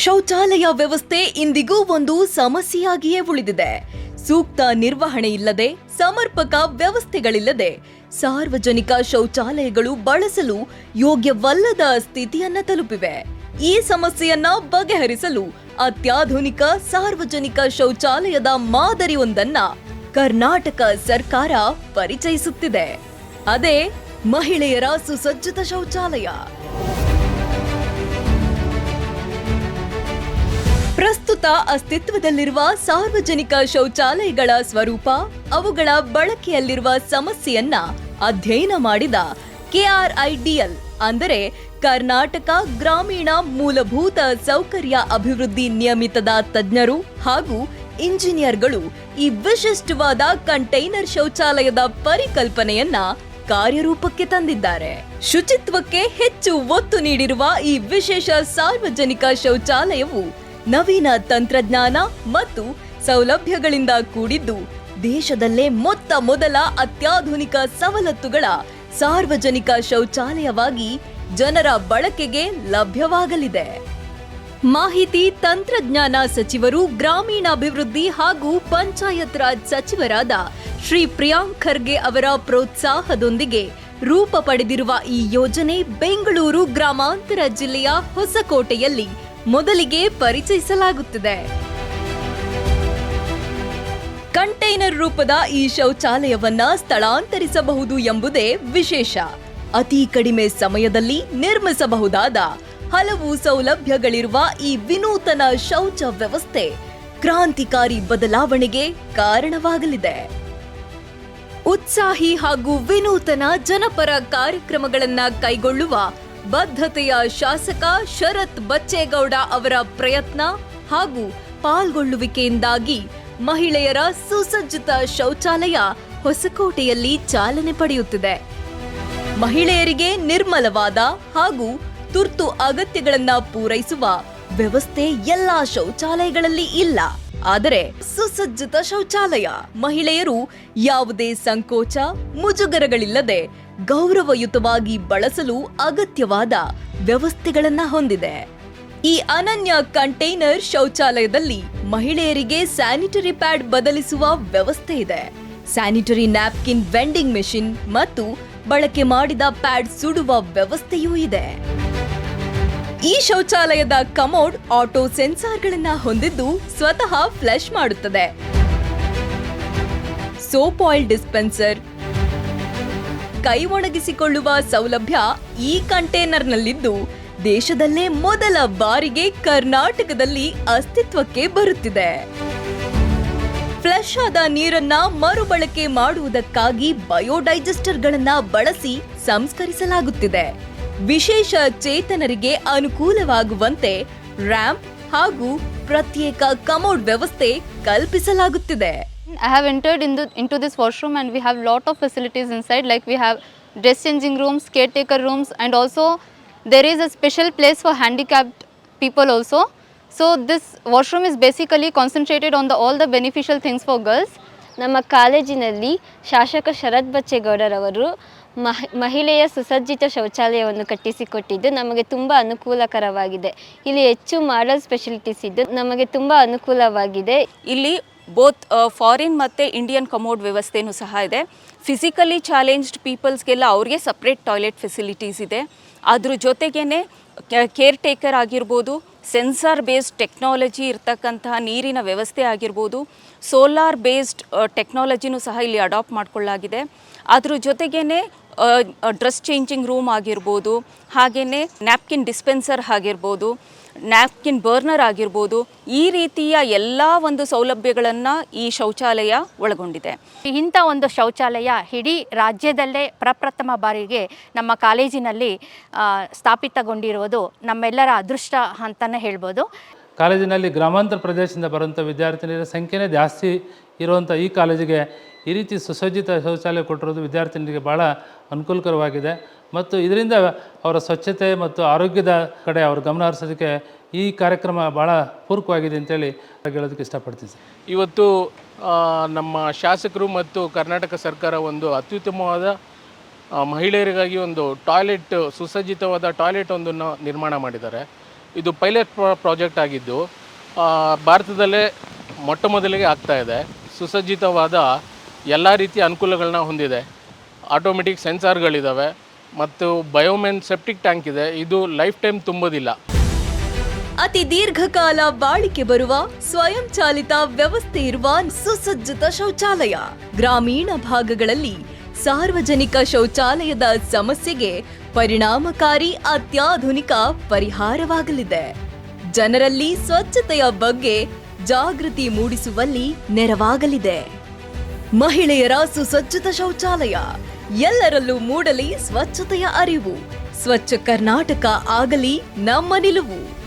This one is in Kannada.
ಶೌಚಾಲಯ ವ್ಯವಸ್ಥೆ ಇಂದಿಗೂ ಒಂದು ಸಮಸ್ಯೆಯಾಗಿಯೇ ಉಳಿದಿದೆ. ಸೂಕ್ತ ನಿರ್ವಹಣೆ ಇಲ್ಲದೆ, ಸಮರ್ಪಕ ವ್ಯವಸ್ಥೆಗಳಿಲ್ಲದೆ ಸಾರ್ವಜನಿಕ ಶೌಚಾಲಯಗಳು ಬಳಸಲು ಯೋಗ್ಯವಲ್ಲದ ಸ್ಥಿತಿಯನ್ನ ತಲುಪಿವೆ. ಈ ಸಮಸ್ಯೆಯನ್ನ ಬಗೆಹರಿಸಲು ಅತ್ಯಾಧುನಿಕ ಸಾರ್ವಜನಿಕ ಶೌಚಾಲಯದ ಮಾದರಿಯೊಂದನ್ನ ಕರ್ನಾಟಕ ಸರ್ಕಾರ ಪರಿಚಯಿಸುತ್ತಿದೆ. ಅದೇ ಮಹಿಳೆಯರ ಸುಸಜ್ಜಿತ ಶೌಚಾಲಯ. ಪ್ರಸ್ತುತ ಅಸ್ತಿತ್ವದಲ್ಲಿರುವ ಸಾರ್ವಜನಿಕ ಶೌಚಾಲಯಗಳ ಸ್ವರೂಪ, ಅವುಗಳ ಬಳಕೆಯಲ್ಲಿರುವ ಸಮಸ್ಯೆಯನ್ನ ಅಧ್ಯಯನ ಮಾಡಿದ ಕೆಆರ್ಐಡಿಎಲ್ ಅಂದರೆ ಕರ್ನಾಟಕ ಗ್ರಾಮೀಣ ಮೂಲಭೂತ ಸೌಕರ್ಯ ಅಭಿವೃದ್ಧಿ ನಿಯಮಿತದ ತಜ್ಞರು ಹಾಗೂ ಇಂಜಿನಿಯರ್ಗಳು ಈ ವಿಶಿಷ್ಟವಾದ ಕಂಟೈನರ್ ಶೌಚಾಲಯದ ಪರಿಕಲ್ಪನೆಯನ್ನ ಕಾರ್ಯರೂಪಕ್ಕೆ ತಂದಿದ್ದಾರೆ. ಶುಚಿತ್ವಕ್ಕೆ ಹೆಚ್ಚು ಒತ್ತು ನೀಡಿರುವ ಈ ವಿಶೇಷ ಸಾರ್ವಜನಿಕ ಶೌಚಾಲಯವು ನವೀನ ತಂತ್ರಜ್ಞಾನ ಮತ್ತು ಸೌಲಭ್ಯಗಳಿಂದ ಕೂಡಿದ್ದು ದೇಶದಲ್ಲೇ ಮೊತ್ತ ಮೊದಲ ಅತ್ಯಾಧುನಿಕ ಸವಲತ್ತುಗಳ ಸಾರ್ವಜನಿಕ ಶೌಚಾಲಯವಾಗಿ ಜನರ ಬಳಕೆಗೆ ಲಭ್ಯವಾಗಲಿದೆ. ಮಾಹಿತಿ ತಂತ್ರಜ್ಞಾನ ಸಚಿವರು ಗ್ರಾಮೀಣಾಭಿವೃದ್ಧಿ ಹಾಗೂ ಪಂಚಾಯತ್ ರಾಜ್ ಸಚಿವರಾದ ಶ್ರೀ ಪ್ರಿಯಾಂಕ್ ಖರ್ಗೆ ಅವರ ಪ್ರೋತ್ಸಾಹದೊಂದಿಗೆ ರೂಪ ಪಡೆದಿರುವ ಈ ಯೋಜನೆ ಬೆಂಗಳೂರು ಗ್ರಾಮಾಂತರ ಜಿಲ್ಲೆಯ ಹೊಸಕೋಟೆಯಲ್ಲಿ ಮೊದಲಿಗೆ ಪರಿಚಯಿಸಲಾಗುತ್ತದೆ. ಕಂಟೈನರ್ ರೂಪದ ಈ ಶೌಚಾಲಯವನ್ನ ಸ್ಥಳಾಂತರಿಸಬಹುದು ಎಂಬುದೇ ವಿಶೇಷ. ಅತಿ ಕಡಿಮೆ ಸಮಯದಲ್ಲಿ ನಿರ್ಮಿಸಬಹುದಾದ ಹಲವು ಸೌಲಭ್ಯಗಳಿರುವ ಈ ವಿನೂತನ ಶೌಚ ವ್ಯವಸ್ಥೆ ಕ್ರಾಂತಿಕಾರಿ ಬದಲಾವಣೆಗೆ ಕಾರಣವಾಗಲಿದೆ. ಉತ್ಸಾಹಿ ಹಾಗೂ ವಿನೂತನ ಜನಪರ ಕಾರ್ಯಕ್ರಮಗಳನ್ನ ಕೈಗೊಳ್ಳುವ ಬದ್ಧತೆಯ ಶಾಸಕ ಶರತ್ ಬಚ್ಚೇಗೌಡ ಅವರ ಪ್ರಯತ್ನ ಹಾಗೂ ಪಾಲ್ಗೊಳ್ಳುವಿಕೆಯಿಂದಾಗಿ ಮಹಿಳೆಯರ ಸುಸಜ್ಜಿತ ಶೌಚಾಲಯ ಹೊಸಕೋಟೆಯಲ್ಲಿ ಚಾಲನೆ ಪಡೆಯುತ್ತಿದೆ. ಮಹಿಳೆಯರಿಗೆ ನಿರ್ಮಲವಾದ ಹಾಗೂ ತುರ್ತು ಅಗತ್ಯಗಳನ್ನು ಪೂರೈಸುವ ವ್ಯವಸ್ಥೆ ಎಲ್ಲಾ ಶೌಚಾಲಯಗಳಲ್ಲಿ ಇಲ್ಲ. ಆದರೆ ಸುಸಜ್ಜಿತ ಶೌಚಾಲಯ ಮಹಿಳೆಯರು ಯಾವುದೇ ಸಂಕೋಚ, ಮುಜುಗರಗಳಿಲ್ಲದೆ ಗೌರವಯುತವಾಗಿ ಬಳಸಲು ಅಗತ್ಯವಾದ ವ್ಯವಸ್ಥೆಗಳನ್ನು ಹೊಂದಿದೆ. ಈ ಅನನ್ಯ ಕಂಟೈನರ್ ಶೌಚಾಲಯದಲ್ಲಿ ಮಹಿಳೆಯರಿಗೆ ಸ್ಯಾನಿಟರಿ ಪ್ಯಾಡ್ ಬದಲಿಸುವ ವ್ಯವಸ್ಥೆ ಇದೆ. ಸ್ಯಾನಿಟರಿ ನ್ಯಾಪ್ಕಿನ್ ವೆಂಡಿಂಗ್ ಮೆಷಿನ್ ಮತ್ತು ಬಳಕೆ ಮಾಡಿದ ಪ್ಯಾಡ್ ಸುಡುವ ವ್ಯವಸ್ಥೆಯೂ ಇದೆ. ಈ ಶೌಚಾಲಯದ ಕಮೋಡ್ ಆಟೋ ಸೆನ್ಸಾರ್ಗಳನ್ನ ಹೊಂದಿದ್ದು ಸ್ವತಃ ಫ್ಲಶ್ ಮಾಡುತ್ತದೆ. ಸೋಪ್ ಆಯಿಲ್ ಡಿಸ್ಪೆನ್ಸರ್ ಕೈ ಒಣಗಿಸಿಕೊಳ್ಳುವ ಸೌಲಭ್ಯ ಈ ಕಂಟೈನರ್ನಲ್ಲಿದ್ದು ದೇಶದಲ್ಲೇ ಮೊದಲ ಬಾರಿಗೆ ಕರ್ನಾಟಕದಲ್ಲಿ ಅಸ್ತಿತ್ವಕ್ಕೆ ಬರುತ್ತಿದೆ. ಫ್ಲಶ್ ಆದ ನೀರನ್ನ ಮರುಬಳಕೆ ಮಾಡುವುದಕ್ಕಾಗಿ ಬಯೋಡೈಜೆಸ್ಟರ್ಗಳನ್ನ ಬಳಸಿ ಸಂಸ್ಕರಿಸಲಾಗುತ್ತಿದೆ. ವಿಶೇಷ ಚೇತನರಿಗೆ ಅನುಕೂಲವಾಗುವಂತೆ ರ್ಯಾಂಪ್ ಹಾಗೂ ಪ್ರತ್ಯೇಕ ಕಮೋಡ್ ವ್ಯವಸ್ಥೆ ಕಲ್ಪಿಸಲಾಗುತ್ತಿದೆ. I have entered in the, into this washroom and we have lot of facilities inside like we have dress changing rooms, caretaker rooms and also there is a special place for handicapped people also. So this washroom is basically concentrated on the all the beneficial things for girls. ನಮ್ಮ ಕಾಲೇಜಿನಲ್ಲಿ ಶಾಸಕ ಶರತ್ ಬಚ್ಚೇಗೌಡರವರು ಮಹ ಮಹಿಳೆಯ ಸುಸಜ್ಜಿತ ಶೌಚಾಲಯವನ್ನು ಕಟ್ಟಿಸಿಕೊಟ್ಟಿದ್ದು ನಮಗೆ ತುಂಬ ಅನುಕೂಲಕರವಾಗಿದೆ ಇಲ್ಲಿ ಹೆಚ್ಚು ಮಾಡಲ್ ಸ್ಪೆಷಲಿಟೀಸ್ ಇದ್ದು ನಮಗೆ ತುಂಬ ಅನುಕೂಲವಾಗಿದೆ ಇಲ್ಲಿ ಬೋತ್ ಫಾರಿನ್ ಮತ್ತು ಇಂಡಿಯನ್ ಕಮೋಡ್ ವ್ಯವಸ್ಥೆನೂ ಸಹ ಇದೆ. ಫಿಸಿಕಲಿ ಚಾಲೆಂಜ್ಡ್ ಪೀಪಲ್ಸ್ಗೆಲ್ಲ ಅವ್ರಿಗೆ ಸಪ್ರೇಟ್ ಟಾಯ್ಲೆಟ್ ಫೆಸಿಲಿಟೀಸ್ ಇದೆ. ಅದ್ರ ಜೊತೆಗೇ ಕೇರ್ ಟೇಕರ್ ಆಗಿರ್ಬೋದು ಸೆನ್ಸಾರ್ ಬೇಸ್ಡ್ ಟೆಕ್ನಾಲಜಿ ಇರ್ತಕ್ಕಂತಹ ನೀರಿನ ವ್ಯವಸ್ಥೆ ಆಗಿರ್ಬೋದು ಸೋಲಾರ್ ಬೇಸ್ಡ್ ಟೆಕ್ನಾಲಜಿನೂ ಸಹ ಇಲ್ಲಿ ಅಡಾಪ್ಟ್ ಮಾಡ್ಕೊಳ್ಳಾಗಿದೆ ಅದ್ರ ಜೊತೆಗೇ ಡ್ರೆಸ್ ಚೇಂಜಿಂಗ್ ರೂಮ್ ಆಗಿರ್ಬೋದು ಹಾಗೆಯೇ ನ್ಯಾಪ್ಕಿನ್ ಡಿಸ್ಪೆನ್ಸರ್ ಆಗಿರ್ಬೋದು ನ್ಯಾಪ್ಕಿನ್ ಬರ್ನರ್ ಆಗಿರ್ಬೋದು, ಈ ರೀತಿಯ ಎಲ್ಲ ಒಂದು ಸೌಲಭ್ಯಗಳನ್ನು ಈ ಶೌಚಾಲಯ ಒಳಗೊಂಡಿದೆ. ಇಂಥ ಒಂದು ಶೌಚಾಲಯ ಇಡೀ ರಾಜ್ಯದಲ್ಲೇ ಪ್ರಪ್ರಥಮ ಬಾರಿಗೆ ನಮ್ಮ ಕಾಲೇಜಿನಲ್ಲಿ ಸ್ಥಾಪಿತಗೊಂಡಿರುವುದು ನಮ್ಮೆಲ್ಲರ ಅದೃಷ್ಟ ಅಂತಲೇ ಹೇಳ್ಬೋದು. ಕಾಲೇಜಿನಲ್ಲಿ ಗ್ರಾಮಾಂತರ ಪ್ರದೇಶದಿಂದ ಬರುವಂಥ ವಿದ್ಯಾರ್ಥಿನಿಯರ ಸಂಖ್ಯೆನೇ ಜಾಸ್ತಿ ಇರುವಂಥ ಈ ಕಾಲೇಜಿಗೆ ಈ ರೀತಿ ಸುಸಜ್ಜಿತ ಶೌಚಾಲಯ ಕೊಟ್ಟಿರೋದು ವಿದ್ಯಾರ್ಥಿನಿಗೆ ಭಾಳ ಅನುಕೂಲಕರವಾಗಿದೆ. ಮತ್ತು ಇದರಿಂದ ಅವರ ಸ್ವಚ್ಛತೆ ಮತ್ತು ಆರೋಗ್ಯದ ಕಡೆ ಅವ್ರ ಗಮನ ಹರಿಸೋದಕ್ಕೆ ಈ ಕಾರ್ಯಕ್ರಮ ಭಾಳ ಪೂರಕವಾಗಿದೆ ಅಂತೇಳಿ ಹೇಳೋದಕ್ಕೆ ಇಷ್ಟಪಡ್ತೀನಿ ಇವತ್ತು ನಮ್ಮ ಶಾಸಕರು ಮತ್ತು ಕರ್ನಾಟಕ ಸರ್ಕಾರ ಒಂದು ಅತ್ಯುತ್ತಮವಾದ ಮಹಿಳೆಯರಿಗಾಗಿ ಒಂದು ಟಾಯ್ಲೆಟ್, ಸುಸಜ್ಜಿತವಾದ ಟಾಯ್ಲೆಟ್ ಒಂದನ್ನು ನಿರ್ಮಾಣ ಮಾಡಿದ್ದಾರೆ. ಇದು ಪೈಲಟ್ ಪ್ರಾಜೆಕ್ಟ್ ಆಗಿದ್ದು ಭಾರತದಲ್ಲೇ ಮೊಟ್ಟ ಮೊದಲಿಗೆ ಆಗ್ತಾ ಇದೆ. ಸುಸಜ್ಜಿತವಾದ ಎಲ್ಲ ರೀತಿಯ ಅನುಕೂಲಗಳನ್ನ ಹೊಂದಿದೆ. ಆಟೋಮೆಟಿಕ್ ಸೆನ್ಸಾರ್ಗಳಿದ್ದಾವೆ ಮತ್ತು ಬಯೋಮೆನ್ ಸೆಪ್ಟಿಕ್ ಟ್ಯಾಂಕ್ ಇದೆ. ಇದು ಲೈಫ್ ಟೈಮ್ ತುಂಬೋದಿಲ್ಲ. ಅತಿ ದೀರ್ಘಕಾಲ ಬಾಳಿಕೆ ಬರುವ ಸ್ವಯಂ ಚಾಲಿತ ವ್ಯವಸ್ಥೆ ಇರುವ ಸುಸಜ್ಜಿತ ಶೌಚಾಲಯ ಗ್ರಾಮೀಣ ಭಾಗಗಳಲ್ಲಿ ಸಾರ್ವಜನಿಕ ಶೌಚಾಲಯದ ಸಮಸ್ಯೆಗೆ ಪರಿಣಾಮಕಾರಿ ಅತ್ಯಾಧುನಿಕ ಪರಿಹಾರವಾಗಲಿದೆ. ಜನರಲ್ಲಿ ಸ್ವಚ್ಛತೆಯ ಬಗ್ಗೆ ಜಾಗೃತಿ ಮೂಡಿಸುವಲ್ಲಿ ನೆರವಾಗಲಿದೆ. ಮಹಿಳೆಯರ ಸುಸಜ್ಜಿತ ಶೌಚಾಲಯ, ಎಲ್ಲರಲ್ಲೂ ಮೂಡಲಿ ಸ್ವಚ್ಛತೆಯ ಅರಿವು. ಸ್ವಚ್ಛ ಕರ್ನಾಟಕ ಆಗಲಿ ನಮ್ಮ ನಿಲುವು.